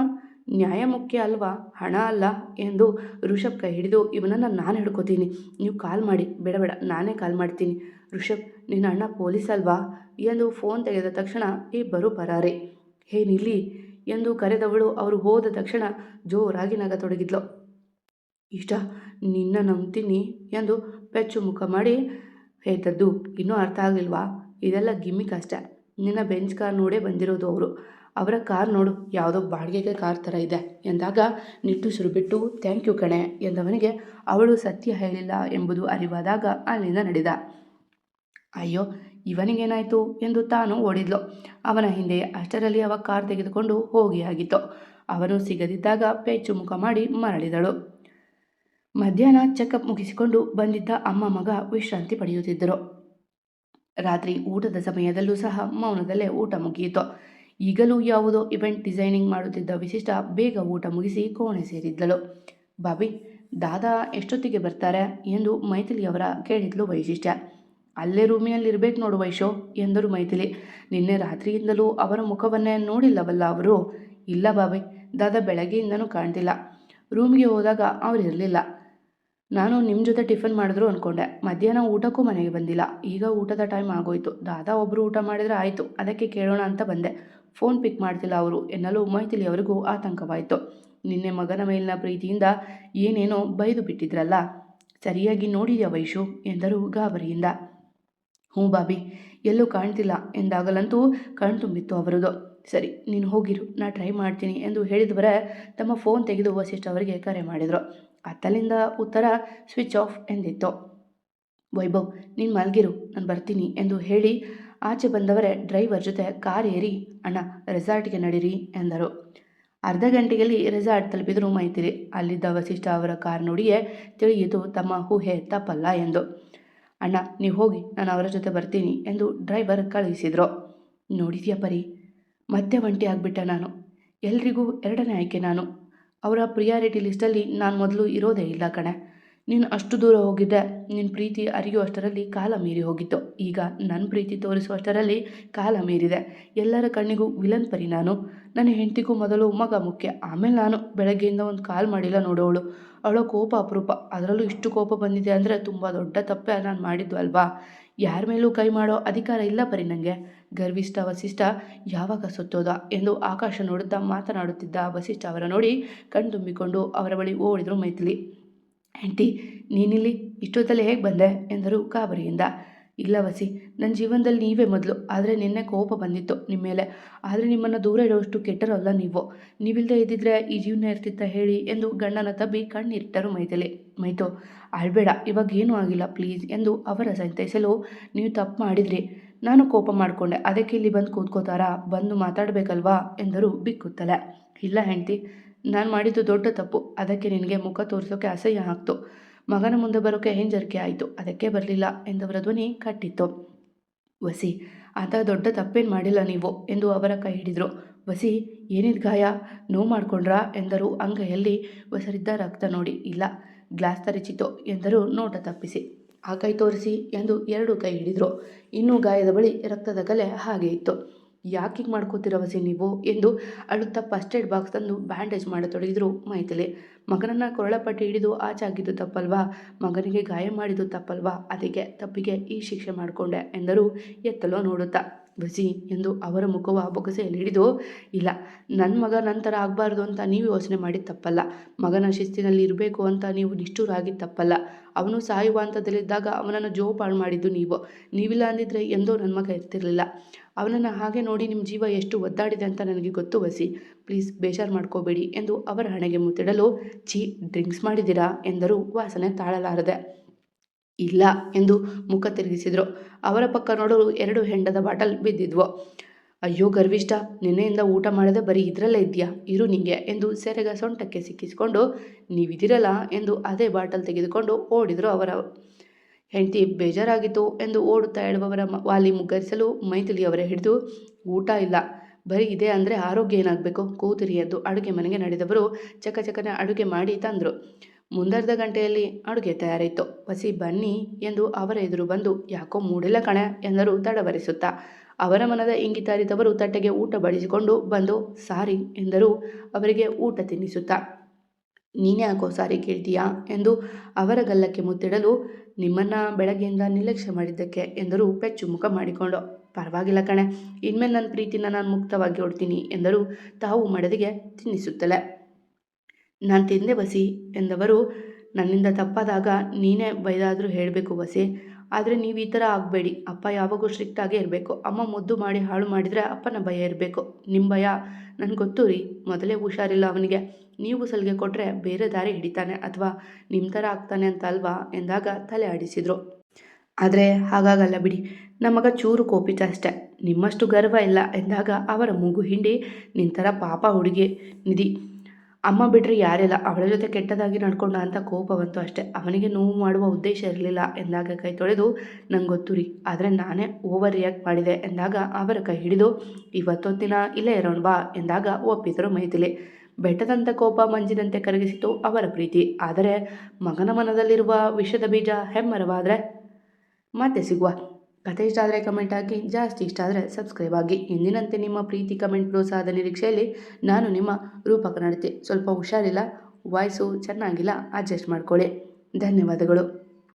ನ್ಯಾಯ ಮುಖ್ಯ ಅಲ್ವಾ? ಹಣ ಅಲ್ಲ ಎಂದು ಋಷಭ್ ಕೈ ಹಿಡಿದು, ಇವನನ್ನು ನಾನು ಹಿಡ್ಕೋತೀನಿ. ನೀವು ಕಾಲ್ ಮಾಡಿ. ಬೇಡ ಬೇಡ, ನಾನೇ ಕಾಲ್ ಮಾಡ್ತೀನಿ. ಋಷಭ್ ನಿನ್ನ ಅಣ್ಣ ಪೊಲೀಸ್ ಅಲ್ವಾ? ಎಂದು ಫೋನ್ ತೆಗೆದ ತಕ್ಷಣ ಇಬ್ಬರು ಬರಾರೆ ಹೇ ನಿಲ್ಲಿ ಎಂದು ಕರೆದವಳು. ಅವರು ಹೋದ ತಕ್ಷಣ ಜೋರಾಗಿ ನಗತೊಡಗಿದ್ಲು ಇಷ್ಟ, ನಿನ್ನ ನಂಬ್ತೀನಿ ಎಂದು ಪೆಚ್ಚು ಮುಖ ಮಾಡಿ ಹೇಳ್ತದ್ದು ಇನ್ನೂ ಅರ್ಥ ಆಗಲಿಲ್ವಾ? ಇದೆಲ್ಲ ಗಿಮ್ಮಿ ಅಷ್ಟೇ. ನಿನ್ನ ಬೆಂಚ್ ಕಾರ್ ನೋಡೇ ಬಂದಿರೋದು ಅವರು. ಅವರ ಕಾರ್ ನೋಡು, ಯಾವುದೋ ಬಾಡಿಗೆಗೆ ಕಾರ್ ಥರ ಇದೆ ಎಂದಾಗ ನಿಟ್ಟುಸಿರು ಬಿಟ್ಟು ಥ್ಯಾಂಕ್ ಯು ಕಣೆ ಎಂದವನಿಗೆ, ಅವಳು ಸತ್ಯ ಹೇಳಿಲ್ಲ ಎಂಬುದು ಅರಿವಾದಾಗ ಅಲ್ಲಿಂದ ನಡೆದ. ಅಯ್ಯೋ ಇವನಿಗೇನಾಯಿತು ಎಂದು ತಾನು ಓಡಿದ್ಲು. ಅವನ ಹಿಂದೆ ಅಷ್ಟರಲ್ಲಿ ಅವ ಕಾರ್ ತೆಗೆದುಕೊಂಡು ಹೋಗಿಯಾಗಿತ್ತು ಅವನು ಸಿಗದಿದ್ದಾಗ ಪೇಚು ಮುಖ ಮಾಡಿ ಮರಳಿದಳು. ಮಧ್ಯಾಹ್ನ ಚೆಕಪ್ ಮುಗಿಸಿಕೊಂಡು ಬಂದಿದ್ದ ಅಮ್ಮ ಮಗ ವಿಶ್ರಾಂತಿ ಪಡೆಯುತ್ತಿದ್ದರು. ರಾತ್ರಿ ಊಟದ ಸಮಯದಲ್ಲೂ ಸಹ ಮೌನದಲ್ಲೇ ಊಟ ಮುಗಿಯಿತು. ಈಗಲೂ ಯಾವುದೋ ಇವೆಂಟ್ ಡಿಸೈನಿಂಗ್ ಮಾಡುತ್ತಿದ್ದ ವಿಶಿಷ್ಟ ಬೇಗ ಊಟ ಮುಗಿಸಿ ಕೋಣೆ ಸೇರಿದ್ದಳು. ಬಾಬಿ, ದಾದಾ ಎಷ್ಟೊತ್ತಿಗೆ ಬರ್ತಾರೆ? ಎಂದು ಮೈಥಿಲಿಯವರ ಕೇಳಿದ್ಲು ವೈಶಿಷ್ಟ್ಯ. ಅಲ್ಲೇ ರೂಮಿನಲ್ಲಿ ಇರಬೇಕು ನೋಡು ವೈಶೋ ಎಂದರು ಮೈಥಿಲಿ. ನಿನ್ನೆ ರಾತ್ರಿಯಿಂದಲೂ ಅವರ ಮುಖವನ್ನೇ ನೋಡಿಲ್ಲವಲ್ಲ ಅವರು? ಇಲ್ಲ ಬಾಬೆ, ದಾದಾ ಬೆಳಗ್ಗೆಯಿಂದನೂ ಕಾಣ್ತಿಲ್ಲ. ರೂಮ್ಗೆ ಹೋದಾಗ ಅವ್ರು ಇರಲಿಲ್ಲ. ನಾನು ನಿಮ್ಮ ಜೊತೆ ಟಿಫನ್ ಮಾಡಿದ್ರು ಅಂದ್ಕೊಂಡೆ ಮಧ್ಯಾಹ್ನ ಊಟಕ್ಕೂ ಮನೆಗೆ ಬಂದಿಲ್ಲ. ಈಗ ಊಟದ ಟೈಮ್ ಆಗೋಯ್ತು. ದಾದಾ ಒಬ್ಬರು ಊಟ ಮಾಡಿದರೆ ಆಯಿತು. ಅದಕ್ಕೆ ಕೇಳೋಣ ಅಂತ ಬಂದೆ. ಫೋನ್ ಪಿಕ್ ಮಾಡ್ತಿಲ್ಲ ಅವರು. ಎನ್ನಲು ಮೈಥಿಲಿ ಅವರಿಗೂ ಆತಂಕವಾಯಿತು. ನಿನ್ನೆ ಮಗನ ಮೇಲಿನ ಪ್ರೀತಿಯಿಂದ ಏನೇನೋ ಬೈದು ಬಿಟ್ಟಿದ್ರಲ್ಲ? ಸರಿಯಾಗಿ ನೋಡಿದ್ಯಾ ವೈಶು? ಎಂದರು ಗಾಬರಿಯಿಂದ. ಹ್ಞೂ ಬಾಬಿ, ಎಲ್ಲೂ ಕಾಣ್ತಿಲ್ಲ ಎಂದಾಗಲಂತೂ ಕಣ್ತುಂಬಿತ್ತು ಅವರದು. ಸರಿ, ನೀನು ಹೋಗಿರು, ನಾ ಟ್ರೈ ಮಾಡ್ತೀನಿ ಎಂದು ಹೇಳಿದವರ ತಮ್ಮ ಫೋನ್ ತೆಗೆದು ವಸಿಷ್ಠ ಅವರಿಗೆ ಕರೆ ಮಾಡಿದರು. ಅತ್ತಲಿಂದ ಉತ್ತರ ಸ್ವಿಚ್ ಆಫ್ ಎಂದಿತ್ತು. ವೈಭವ್, ನೀನು ಮಲಗಿರು, ನಾನು ಬರ್ತೀನಿ ಎಂದು ಹೇಳಿ ಆಚೆ ಬಂದವರೇ ಡ್ರೈವರ್ ಜೊತೆ ಕಾರ್ ಏರಿ, ಅಣ್ಣ ರೆಸಾರ್ಟ್ಗೆ ನಡೀರಿ ಎಂದರು. ಅರ್ಧ ಗಂಟೆಯಲ್ಲಿ ರೆಸಾರ್ಟ್ ತಲುಪಿದರು ಮೈತಿರಿ ಅಲ್ಲಿದ್ದ ವಸಿಷ್ಠ ಅವರ ಕಾರ್ ನೋಡಿಯೇ ತಿಳಿಯಿತು ತಮ್ಮ ಊಹೆ ತಪ್ಪಲ್ಲ ಎಂದು. ಅಣ್ಣ, ನೀವು ಹೋಗಿ, ನಾನು ಅವರ ಜೊತೆ ಬರ್ತೀನಿ ಎಂದು ಡ್ರೈವರ್ ಕಳುಹಿಸಿದ್ರು. ನೋಡಿದ್ಯಾ ಪರಿ? ಮತ್ತೆ ಒಂಟಿ ಆಗಿಬಿಟ್ಟೆ ನಾನು. ಎಲ್ರಿಗೂ ಎರಡನೇ ಆಯ್ಕೆ ನಾನು. ಅವರ ಪ್ರಿಯಾರಿಟಿ ಲಿಸ್ಟಲ್ಲಿ ನಾನು ಮೊದಲು ಇರೋದೇ ಇಲ್ಲ ಕಣೆ. ನೀನು ಅಷ್ಟು ದೂರ ಹೋಗಿದ್ದೆ. ನಿನ್ನ ಪ್ರೀತಿ ಅರಿಯುವಷ್ಟರಲ್ಲಿ ಕಾಲ ಮೀರಿ ಹೋಗಿತ್ತು. ಈಗ ನನ್ನ ಪ್ರೀತಿ ತೋರಿಸುವಷ್ಟರಲ್ಲಿ ಕಾಲ ಮೀರಿದೆ. ಎಲ್ಲರ ಕಣ್ಣಿಗೂ ವಿಲನ್ ಪರಿ ನಾನು. ನನ್ನ ಹೆಂಡತಿಗೂ ಮೊದಲು ಮಗ ಮುಖ್ಯ. ಆಮೇಲೆ ನಾನು. ಬೆಳಗ್ಗೆಯಿಂದ ಒಂದು ಕಾಲ್ ಮಾಡಿಲ್ಲ ನೋಡೋಳು ಅವಳ ಕೋಪ ಅಪರೂಪ. ಅದರಲ್ಲೂ ಇಷ್ಟು ಕೋಪ ಬಂದಿದೆ ಅಂದರೆ ತುಂಬ ದೊಡ್ಡ ತಪ್ಪೆ ನಾನು ಮಾಡಿದ್ದು ಅಲ್ವಾ? ಯಾರ ಮೇಲೂ ಕೈ ಮಾಡೋ ಅಧಿಕಾರ ಇಲ್ಲ ಪರಿ ನನಗೆ ಗರ್ವಿಷ್ಠ ವಸಿಷ್ಠ ಯಾವಾಗ ಸುತ್ತೋದ ಎಂದು ಆಕಾಶ ನೋಡುತ್ತಾ ಮಾತನಾಡುತ್ತಿದ್ದ ವಸಿಷ್ಠ ಅವರ ನೋಡಿ ಕಣ್ತುಂಬಿಕೊಂಡು ಅವರ ಬಳಿ ಓಡಿದರು ಮೈಥಿಲಿ. ಆಂಟಿ, ನೀನಿಲ್ಲಿ ಇಷ್ಟೊತ್ತಲ್ಲಿ ಹೇಗೆ ಬಂದೆ? ಎಂದರು ಕಾಬರಿಯಿಂದ ಇಲ್ಲ ವಸಿ ನನ್ನ ಜೀವನದಲ್ಲಿ ನೀವೇ ಮೊದಲು, ಆದರೆ ನಿನ್ನೆ ಕೋಪ ಬಂದಿತ್ತು ನಿಮ್ಮ ಮೇಲೆ. ಆದರೆ ನಿಮ್ಮನ್ನು ದೂರ ಇಡುವಷ್ಟು ಕೆಟ್ಟರಲ್ಲ ನೀವು. ನೀವಿಲ್ಲದೆ ಇದ್ದಿದ್ರೆ ಈ ಜೀವನ ಇರ್ತಿತ್ತ ಹೇಳಿ? ಎಂದು ಗಂಡನ ತಬ್ಬಿ ಕಣ್ಣೀರಿಟ್ಟರು ಮೈಥಿಲಿ ಮೈತು ಅಳ್ಬೇಡ ಇವಾಗ ಏನೂ ಆಗಿಲ್ಲ, ಪ್ಲೀಸ್, ಎಂದು ಅವರ ಸಂತೈಸಲು, ನೀವು ತಪ್ಪು ಮಾಡಿದ್ರಿ. ನಾನು ಕೋಪ ಮಾಡಿಕೊಂಡೆ, ಅದಕ್ಕೆ ಇಲ್ಲಿ ಬಂದು ಕೂತ್ಕೋತಾರಾ? ಬಂದು ಮಾತಾಡಬೇಕಲ್ವಾ? ಎಂದರು ಬಿಕ್ಕುತ್ತಲೆ. ಇಲ್ಲ ಹೆಂಡ್ತಿ ನಾನು ಮಾಡಿದ್ದು ದೊಡ್ಡ ತಪ್ಪು. ಅದಕ್ಕೆ ನಿನಗೆ ಮುಖ ತೋರಿಸೋಕೆ ಅಸಹ್ಯ ಆಗ್ತು. ಮಗನ ಮುಂದೆ ಬರೋಕೆ ಹಿಂಜರಿಕೆ ಆಯಿತು. ಅದಕ್ಕೆ ಬರಲಿಲ್ಲ ಎಂದವರ ಧ್ವನಿ ಕಟ್ಟಿತ್ತು. ವಸಿ, ಆತ ದೊಡ್ಡ ತಪ್ಪೇನು ಮಾಡಿಲ್ಲ ನೀವು ಎಂದು ಅವರ ಕೈ ಹಿಡಿದರು. ವಸಿ, ಏನಿದ್ ಗಾಯ? ನೋವು ಮಾಡ್ಕೊಂಡ್ರಾ? ಎಂದರು ಅಂಗೈಯಲ್ಲಿ ಒಸರಿದ್ದ ರಕ್ತ ನೋಡಿ. ಇಲ್ಲ, ಗ್ಲಾಸ್ ತರಿಚಿತು ಎಂದರು ನೋಟ ತಪ್ಪಿಸಿ. ಆ ಕೈ ತೋರಿಸಿ ಎಂದು ಎರಡು ಕೈ ಹಿಡಿದರು. ಇನ್ನೂ ಗಾಯದ ಬಳಿ ರಕ್ತದ ಕಲೆ ಹಾಗೆ ಇತ್ತು. ಯಾಕಿಗೆ ಮಾಡ್ಕೋತೀರ ವಸಿ ನೀವು ಎಂದು ಅಳುತ್ತಾ ಫಸ್ಟ್ ಏಡ್ ಬಾಕ್ಸ್ ತಂದು ಬ್ಯಾಂಡೇಜ್ ಮಾಡತೊಡಗಿದ್ರು ಮೈಥಿಲಿ. ಮಗನನ್ನು ಕೊರಳಪಟ್ಟಿ ಹಿಡಿದು ಆಚಾಗಿದ್ದು ತಪ್ಪಲ್ವಾ? ಮಗನಿಗೆ ಗಾಯ ಮಾಡಿದ್ದು ತಪ್ಪಲ್ವಾ? ಅದಕ್ಕೆ ತಪ್ಪಿಗೆ ಈ ಶಿಕ್ಷೆ ಮಾಡಿಕೊಂಡೆ ಎಂದರು ಎತ್ತಲೋ ನೋಡುತ್ತಾ. ಬಸಿ ಎಂದು ಅವರ ಮುಖವ ಬೊಗಸೆಯಲ್ಲಿ ಹಿಡಿದು, ಇಲ್ಲ ನನ್ನ ಮಗ ನಂತರ ಆಗಬಾರ್ದು ಅಂತ ನೀವು ಯೋಚನೆ ಮಾಡಿ ತಪ್ಪಲ್ಲ. ಮಗನ ಶಿಸ್ತಿನಲ್ಲಿ ಇರಬೇಕು ಅಂತ ನೀವು ನಿಷ್ಠೂರಾಗಿ ತಪ್ಪಲ್ಲ. ಅವನು ಸಾಯುವ ಹಂತದಲ್ಲಿದ್ದಾಗ ಅವನನ್ನು ಜೋಪಾಳು ಮಾಡಿದ್ದು ನೀವು. ನೀವಿಲ್ಲ ಅಂದಿದ್ರೆ ಎಂದೋ ನನ್ನ ಮಗ ಇರ್ತಿರಲಿಲ್ಲ ಅವನನ್ನು ಹಾಗೆ ನೋಡಿ ನಿಮ್ಮ ಜೀವ ಎಷ್ಟು ಒದ್ದಾಡಿದೆ ಅಂತ ನನಗೆ ಗೊತ್ತು ವಸಿ ಪ್ಲೀಸ್ ಬೇಜಾರು ಮಾಡ್ಕೋಬೇಡಿ ಎಂದು ಅವರ ಹಣೆಗೆ ಮುತ್ತಿಡಲು ಚೀ ಡ್ರಿಂಕ್ಸ್ ಮಾಡಿದ್ದೀರಾ ಎಂದರು ವಾಸನೆ ತಾಳಲಾರದೆ. ಇಲ್ಲ ಎಂದು ಮುಖ ತಿರುಗಿಸಿದರು. ಅವರ ಪಕ್ಕ ನೋಡಲು ಎರಡು ಹೆಂಡದ ಬಾಟಲ್ ಬಿದ್ದಿದ್ವು. ಅಯ್ಯೋ ಗರ್ವಿಷ್ಠ, ನಿನ್ನೆಯಿಂದ ಊಟ ಮಾಡದೆ ಬರೀ ಇದರಲ್ಲೇ ಇದೆಯಾ ಇರು ನಿಂಗೆ ಎಂದು ಸೆರೆಗ ಸೊಂಟಕ್ಕೆ ಸಿಕ್ಕಿಸಿಕೊಂಡು ನೀವಿದಿರಲ್ಲ ಎಂದು ಅದೇ ಬಾಟಲ್ ತೆಗೆದುಕೊಂಡು ಓಡಿದರು ಅವರ. ಹೆಂಡತಿ ಬೇಜಾರಾಗಿತ್ತು ಎಂದು ಓಡುತ್ತಾ ಹೇಳುವವರ ವಾಲಿ ಮುಗ್ಗರಿಸಲು ಮೈಥಿಲಿಯವರೇ ಹಿಡಿದು, ಊಟ ಇಲ್ಲ. ಬರೀ ಇದೆ ಅಂದರೆ ಆರೋಗ್ಯ ಏನಾಗಬೇಕು? ಕೂತಿರಿ ಎಂದು ಅಡುಗೆ ಮನೆಗೆ ನಡೆದವರು ಚಕಚಕನೆ ಅಡುಗೆ ಮಾಡಿ ತಂದರು. ಮುಂದರ್ಧ ಗಂಟೆಯಲ್ಲಿ ಅಡುಗೆ ತಯಾರಾಯಿತು ಪಸಿ ಬನ್ನಿ ಎಂದು ಅವರ ಎದುರು ಬಂದು, ಯಾಕೋ ಮೂಡಿಲ್ಲ ಕಣೆ ಎಂದರು ತಡವರಿಸುತ್ತಾ. ಅವರ ಮನದ ಇಂಗಿತಾರಿದವರು ತಟ್ಟೆಗೆ ಊಟ ಬಡಿಸಿಕೊಂಡು ಬಂದು, ಸಾರಿ ಎಂದರು ಅವರಿಗೆ ಊಟ ತಿನ್ನಿಸುತ್ತಾ. ನೀನೇ ಯಾಕೋ ಸಾರಿ ಕೇಳ್ತೀಯಾ ಎಂದು ಅವರ ಗಲ್ಲಕ್ಕೆ ಮುತ್ತಿಡಲು, ನಿಮ್ಮನ್ನು ಬೆಳಗ್ಗೆಯಿಂದ ನಿರ್ಲಕ್ಷ್ಯ ಮಾಡಿದ್ದಕ್ಕೆ ಎಂದರು ಪೆಚ್ಚು ಮುಖ ಮಾಡಿಕೊಂಡು. ಪರವಾಗಿಲ್ಲ ಕಣೆ, ಇನ್ಮೇಲೆ ನನ್ನ ಪ್ರೀತಿನ ನಾನು ಮುಕ್ತವಾಗಿ ಹೊಡ್ತೀನಿ ಎಂದರು ತಾವು ಮಡದಿಗೆ ತಿನ್ನಿಸುತ್ತಲೇ. ನಾನು ತಿಂದೆ ಬಸಿ ಎಂದವರು, ನನ್ನಿಂದ ತಪ್ಪಾದಾಗ ನೀನೇ ಬೈದಾದರೂ ಹೇಳಬೇಕು ಬಸಿ ಆದರೆ ನೀವು ಈ ಥರ ಆಗಬೇಡಿ. ಅಪ್ಪ ಯಾವಾಗೂ ಸ್ಟ್ರಿಕ್ಟಾಗೇ ಇರಬೇಕು. ಅಮ್ಮ ಮುದ್ದು ಮಾಡಿ ಹಾಳು ಮಾಡಿದರೆ ಅಪ್ಪನ ಭಯ ಇರಬೇಕು. ನಿಮ್ಮ ಭಯ? ನನಗೆ ಗೊತ್ತು ರೀ. ಮೊದಲೇ ಹುಷಾರಿಲ್ಲ ಅವನಿಗೆ. ನೀವು ಸಲಿಗೆ ಕೊಟ್ಟರೆ ಬೇರೆ ದಾರಿ ಹಿಡಿತಾನೆ ಅಥವಾ ನಿಮ್ಮ ಥರ ಆಗ್ತಾನೆ ಅಂತ ಅಲ್ವಾ? ಎಂದಾಗ ತಲೆ ಆಡಿಸಿದರು. ಆದರೆ ಹಾಗಾಗಲ್ಲ ಬಿಡಿ. ನಮಗ ಚೂರು ಕೋಪಿತ ಅಷ್ಟೆ. ನಿಮ್ಮಷ್ಟು ಗರ್ವ ಇಲ್ಲ ಎಂದಾಗ ಅವರ ಮೂಗು ಹಿಂಡಿ ನಿಂತರ ಪಾಪ ಹುಡುಗಿ ನಿಧಿ. ಅಮ್ಮ ಬಿಟ್ಟರೆ ಯಾರಿಲ್ಲ. ಅವಳ ಜೊತೆ ಕೆಟ್ಟದಾಗಿ ನಡ್ಕೊಂಡ ಅಂತ ಕೋಪ ಬಂತು ಅಷ್ಟೇ. ಅವನಿಗೆ ನೋವು ಮಾಡುವ ಉದ್ದೇಶ ಇರಲಿಲ್ಲ ಎಂದಾಗ ಕೈ ತೊಳೆದು, ನಂಗೆ ಗೊತ್ತು ರೀ, ಆದರೆ ನಾನೇ ಓವರ್ ರಿಯಾಕ್ಟ್ ಮಾಡಿದೆ ಎಂದಾಗ ಅವರ ಕೈ ಹಿಡಿದು ಇವತ್ತೊಂದು ದಿನ ಇಲ್ಲೇ ಇರೋಣ ಬಾ ಎಂದಾಗ ಒಪ್ಪಿದರು ಮೈಥಿಲಿ. ಬೆಟ್ಟದಂಥ ಕೋಪ ಮಂಜಿನಂತೆ ಕರಗಿಸಿತು ಅವರ ಪ್ರೀತಿ. ಆದರೆ ಮಗನ ಮನದಲ್ಲಿರುವ ವಿಷದ ಬೀಜ ಹೆಮ್ಮರವಾದರೆ ಮತ್ತೆ ಸಿಗುವ. ಕತೆ ಇಷ್ಟ ಆದರೆ ಕಮೆಂಟ್ ಹಾಕಿ, ಜಾಸ್ತಿ ಇಷ್ಟ ಆದರೆ ಸಬ್ಸ್ಕ್ರೈಬ್ ಆಗಿ ಎಂದಿನಂತೆ ನಿಮ್ಮ ಪ್ರೀತಿ ಕಮೆಂಟ್ ಪ್ರೋತ್ಸಾಹದ ನಿರೀಕ್ಷೆಯಲ್ಲಿ ನಾನು ನಿಮ್ಮ ರೂಪಕ ನಡತೆ. ಸ್ವಲ್ಪ ಹುಷಾರಿಲ್ಲ ವಾಯ್ಸು ಚೆನ್ನಾಗಿಲ್ಲ ಅಡ್ಜಸ್ಟ್ ಮಾಡಿಕೊಳ್ಳಿ. ಧನ್ಯವಾದಗಳು.